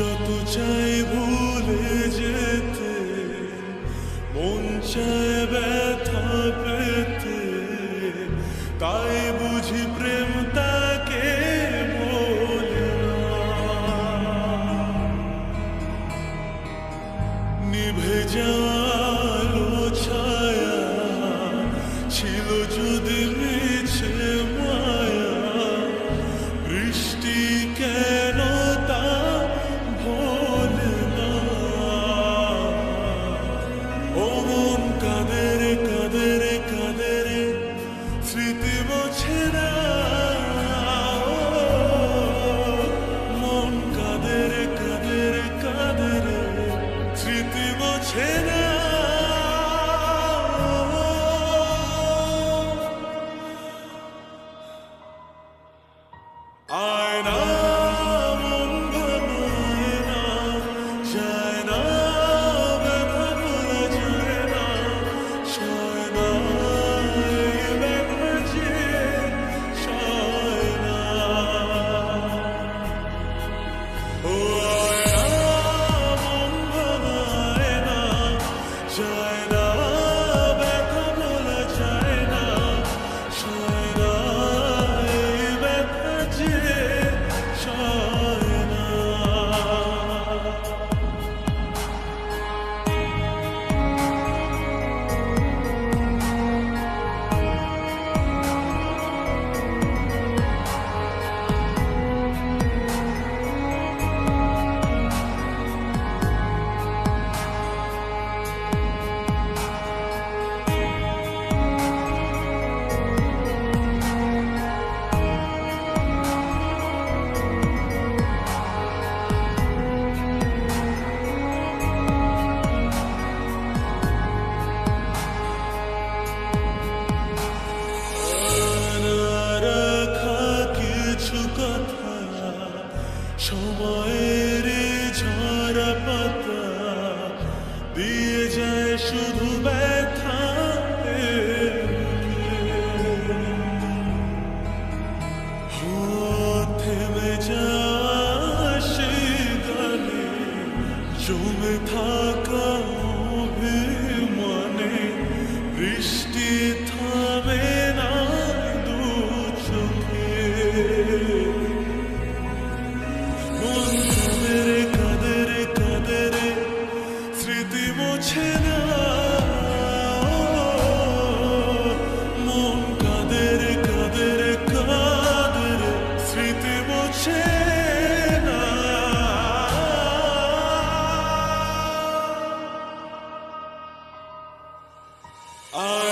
যত চাই ভুলে যেতে মন চায় ব্যথা পেতে তাই বুঝি প্রেম জমে থাকা মানে বৃষ্টি থামে না দু চোখে। কাদের কাদের স্মৃতি মোছে না I.